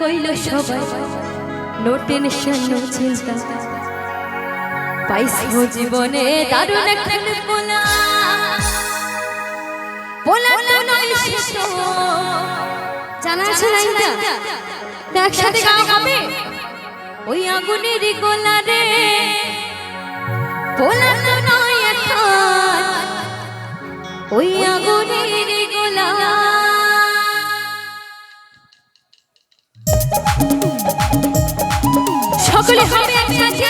কইল সবাই no tension no চিন্তা। পাইছো জীবনে দারুণ একখান পোলা। পোলা নয় জানা একসাথে হবে? ওই আগুনের গোলা রে পোলা নয় এখন। ওই আগুনের গোলা। সকলে হবে একসাথে।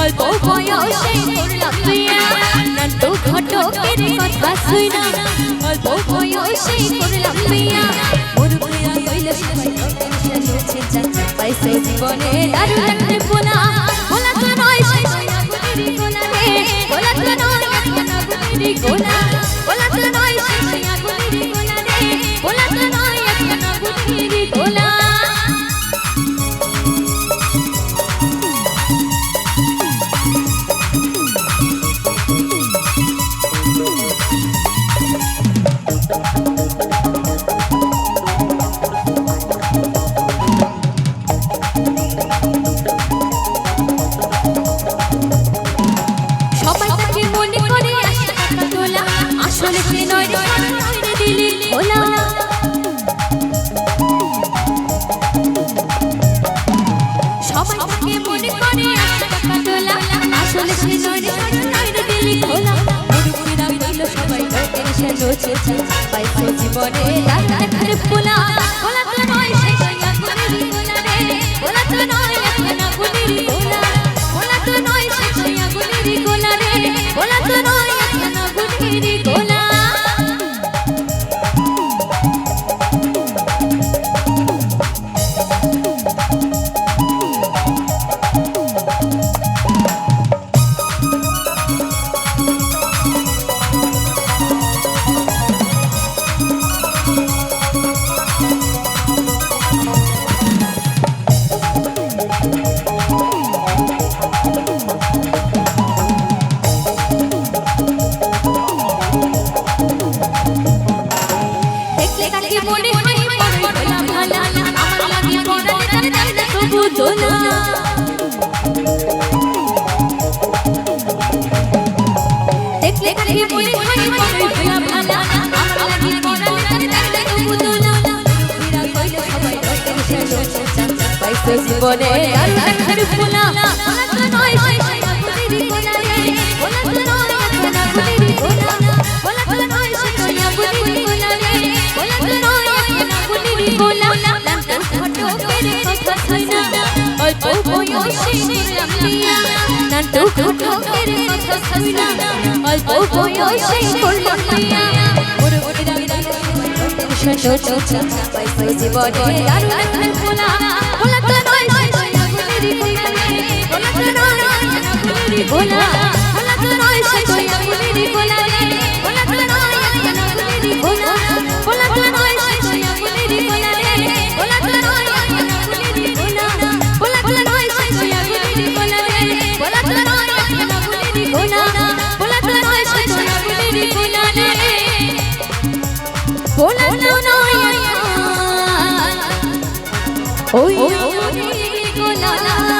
অল্প বয়সে করলাম বিয়া নান্টু ঘটকের কথা শুই না অল্প বয়সে করলাম বিয়া মোর বিয়া কইল সবাই পাইছে জীবনে দারুণ একটা পোলা পোলা তো নয় আগুনেরই গোলা রে পোলা তো নয় পোলা তো নয় আসলে সে নয় দিলি। ওলা সবাই তাকে মনে করে আশা টাকা তোলা আসলে সে নয় দিলি। ওলা সবাই জীবনে পোলা পোলা তো নয় গোলা তো নয় জীবনে দেখার ফোলা নয় সে আগুনেরই গোলা রে ফোলা তো নয় তো নয় তো নয় অল্প বয়সে করলাম বিয়া নান্টু ফটকের কথা শুই না অল্প বয়সে করলাম বিয়া ওর ফোলা তো ওই ওই গোলা